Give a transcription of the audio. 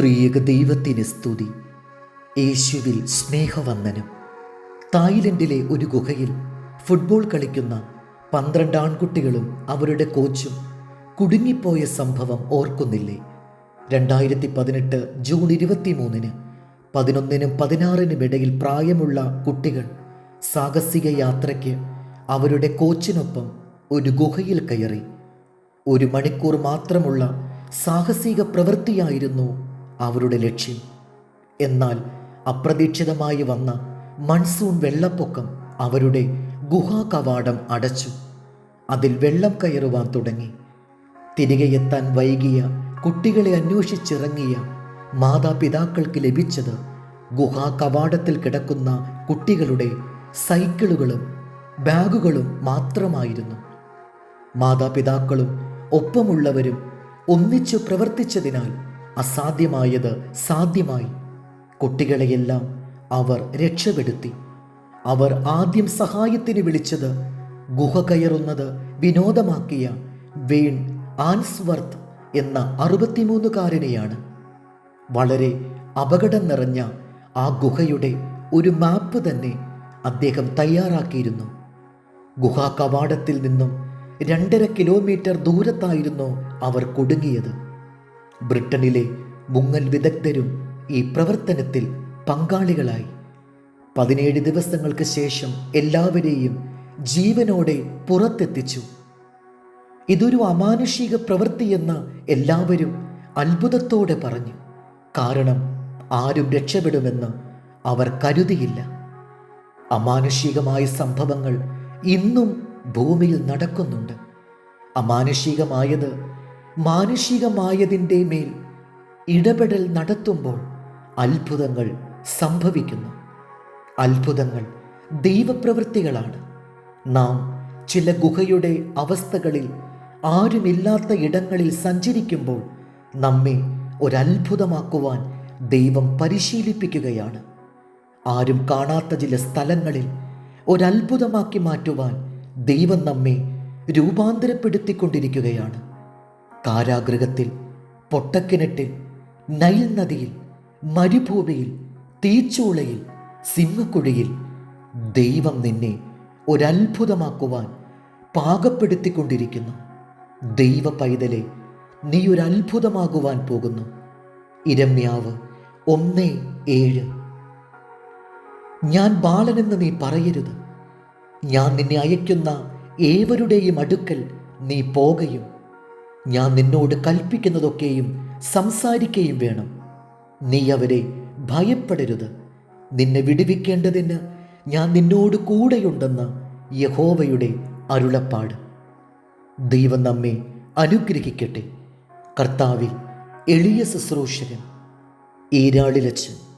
ത്രിയേക ദൈവത്തിന് സ്തുതി. യേശുവിൽ സ്നേഹവന്ദനം. തായ്ലൻഡിലെ ഒരു ഗുഹയിൽ ഫുട്ബോൾ കളിക്കുന്ന പന്ത്രണ്ട് ആൺകുട്ടികളും അവരുടെ കോച്ചും കുടുങ്ങിപ്പോയ സംഭവം ഓർക്കുന്നില്ലേ? രണ്ടായിരത്തി പതിനെട്ട് ജൂൺ ഇരുപത്തി മൂന്നിന് പതിനൊന്നിനും പതിനാറിനും ഇടയിൽ പ്രായമുള്ള കുട്ടികൾ സാഹസിക യാത്രയ്ക്ക് അവരുടെ കോച്ചിനൊപ്പം ഒരു ഗുഹയിൽ കയറി. ഒരു മണിക്കൂർ മാത്രമുള്ള സാഹസിക പ്രവൃത്തിയായിരുന്നു അവരുടെ ലക്ഷ്യം. എന്നാൽ അപ്രതീക്ഷിതമായി വന്ന മൺസൂൺ വെള്ളപ്പൊക്കം അവരുടെ ഗുഹാ കവാടം അടച്ചു. അതിൽ വെള്ളം കയറുവാൻ തുടങ്ങി. തിരികെ എത്താൻ വൈകിയ കുട്ടികളെ അന്വേഷിച്ചിറങ്ങിയ മാതാപിതാക്കൾക്ക് ലഭിച്ചത് ഗുഹാ കവാടത്തിൽ കിടക്കുന്ന കുട്ടികളുടെ സൈക്കിളുകളും ബാഗുകളും മാത്രമായിരുന്നു. മാതാപിതാക്കളും ഒപ്പമുള്ളവരും ഒന്നിച്ചു പ്രവർത്തിച്ചതിനാൽ അസാധ്യമായത് സാധ്യമായി. കുട്ടികളെയെല്ലാം അവർ രക്ഷപ്പെടുത്തി. അവർ ആദ്യം സഹായത്തിന് വിളിച്ചത് ഗുഹ കയറുന്നത് വിനോദമാക്കിയ വെയിൻ ആൻസ്വർത്ത് എന്ന അറുപത്തിമൂന്നുകാരനെയാണ്. വളരെ അപകടം നിറഞ്ഞ ആ ഗുഹയുടെ ഒരു മാപ്പ് തന്നെ അദ്ദേഹം തയ്യാറാക്കിയിരുന്നു. ഗുഹാ കവാടത്തിൽ നിന്നും രണ്ടര കിലോമീറ്റർ ദൂരത്തായിരുന്നു അവർ കുടുങ്ങിയത്. ബ്രിട്ടനിലെ മുങ്ങൽ വിദഗ്ധരും ഈ പ്രവർത്തനത്തിൽ പങ്കാളികളായി. പതിനേഴ് ദിവസങ്ങൾക്ക് ശേഷം എല്ലാവരെയും ജീവനോടെ പുറത്തെത്തിച്ചു. ഇതൊരു അമാനുഷിക പ്രവൃത്തിയെന്ന് എല്ലാവരും അത്ഭുതത്തോടെ പറഞ്ഞു. കാരണം ആരും രക്ഷപ്പെടുമെന്ന് അവർ കരുതിയില്ല. അമാനുഷികമായ സംഭവങ്ങൾ ഇന്നും ഭൂമിയിൽ നടക്കുന്നുണ്ട്. അമാനുഷികമായത് മാനുഷികമായതിന്റെ മേൽ ഇടപെടൽ നടത്തുമ്പോൾ അത്ഭുതങ്ങൾ സംഭവിക്കുന്നു. അത്ഭുതങ്ങൾ ദൈവപ്രവൃത്തികളാണ്. നാം ചില ഗുഹയുടെ അവസ്ഥകളിൽ ആരുമില്ലാത്ത ഇടങ്ങളിൽ സഞ്ചരിക്കുമ്പോൾ നമ്മെ ഒരത്ഭുതമാക്കുവാൻ ദൈവം പരിശീലിപ്പിക്കുകയാണ്. ആരും കാണാത്ത ചില സ്ഥലങ്ങളിൽ ഒരത്ഭുതമാക്കി മാറ്റുവാൻ ദൈവം നമ്മെ രൂപാന്തരപ്പെടുത്തിക്കൊണ്ടിരിക്കുകയാണ്. കാരാഗൃഹത്തിൽ പൊട്ടക്കിണറ്റിൽ നൈൽ നദിയിൽ മരുഭൂമിയിൽ തീച്ചൂളയിൽ സിംഹക്കുഴിയിൽ ദൈവം നിന്നെ ഒരത്ഭുതമാക്കുവാൻ പാകപ്പെടുത്തിക്കൊണ്ടിരിക്കുന്നു. ദൈവ പൈതലെ നീ ഒരു അത്ഭുതമാകുവാൻ പോകുന്നു. ഇരമ്യാവ് ഒന്ന് ഏഴ്. ഞാൻ ബാലനെന്ന് നീ പറയരുത്. ഞാൻ നിന്നെ അയക്കുന്ന ഏവരുടെയും അടുക്കൽ നീ പോകുകയും ഞാൻ നിന്നോട് കൽപ്പിക്കുന്നതൊക്കെയും സംസാരിക്കുകയും വേണം. നീ അവരെ ഭയപ്പെടരുത്. നിന്നെ വിടുവിക്കേണ്ടതിന് ഞാൻ നിന്നോട് കൂടെയുണ്ടെന്ന യഹോവയുടെ അരുളപ്പാട്. ദൈവം നമ്മെ അനുഗ്രഹിക്കട്ടെ. കർത്താവിൽ എളിയ ശുശ്രൂഷകൻ ഈരാളിലച്ച്